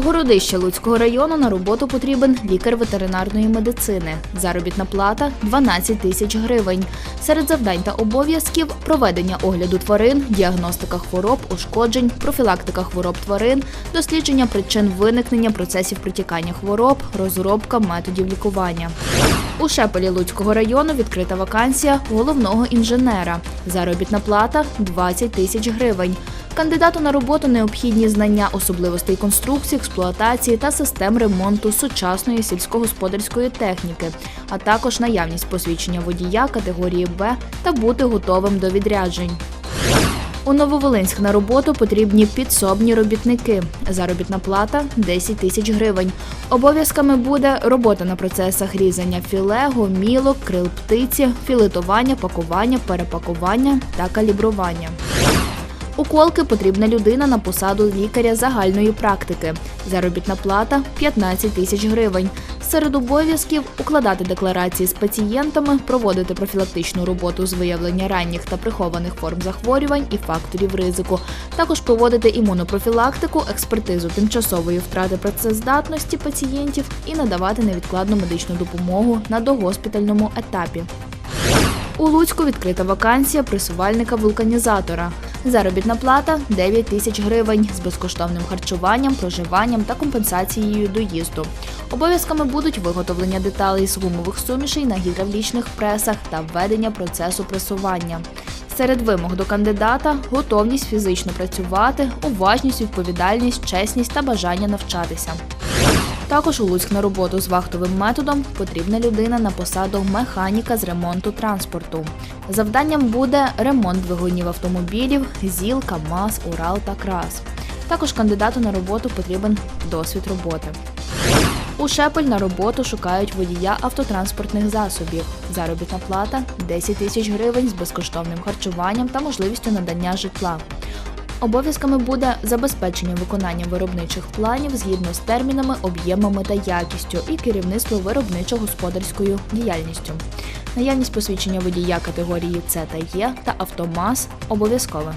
Городище Луцького району на роботу потрібен лікар ветеринарної медицини. Заробітна плата 12 тисяч гривень. Серед завдань та обов'язків проведення огляду тварин, діагностика хвороб, ушкоджень, профілактика хвороб тварин, дослідження причин виникнення процесів притікання хвороб, розробка методів лікування. У Шепелі Луцького району відкрита вакансія головного інженера. Заробітна плата 20 тисяч гривень. Кандидату на роботу необхідні знання особливостей конструкції, експлуатації та систем ремонту сучасної сільськогосподарської техніки, а також наявність посвідчення водія категорії Б та бути готовим до відряджень. У Нововолинськ на роботу потрібні підсобні робітники. Заробітна плата 10 тисяч гривень. Обов'язками буде робота на процесах різання філе, гомілок, крил птиці, філетування, пакування, перепакування та калібрування. У колки потрібна людина на посаду лікаря загальної практики. Заробітна плата 15 тисяч гривень. Серед обов'язків укладати декларації з пацієнтами, проводити профілактичну роботу з виявлення ранніх та прихованих форм захворювань і факторів ризику. Також проводити імунопрофілактику, експертизу тимчасової втрати працездатності пацієнтів і надавати невідкладну медичну допомогу на догоспітальному етапі. У Луцьку відкрита вакансія пресувальника-вулканізатора. Заробітна плата 9 тисяч гривень з безкоштовним харчуванням, проживанням та компенсацією доїзду. Обов'язками будуть виготовлення деталей з гумових сумішей на гідравлічних пресах та введення процесу пресування. Серед вимог до кандидата готовність фізично працювати, уважність, відповідальність, чесність та бажання навчатися. Також у Луцьк на роботу з вахтовим методом потрібна людина на посаду механіка з ремонту транспорту. Завданням буде ремонт двигунів автомобілів, ЗІЛ, КАМАЗ, Урал та КРАС. Також кандидату на роботу потрібен досвід роботи. У Шепель на роботу шукають водія автотранспортних засобів. Заробітна плата 10 тисяч гривень з безкоштовним харчуванням та можливістю надання житла. Обов'язками буде забезпечення виконання виробничих планів згідно з термінами, об'ємами та якістю і керівництво виробничо-господарською діяльністю. Наявність посвідчення водія категорії С та Є та автомаз обов'язкове.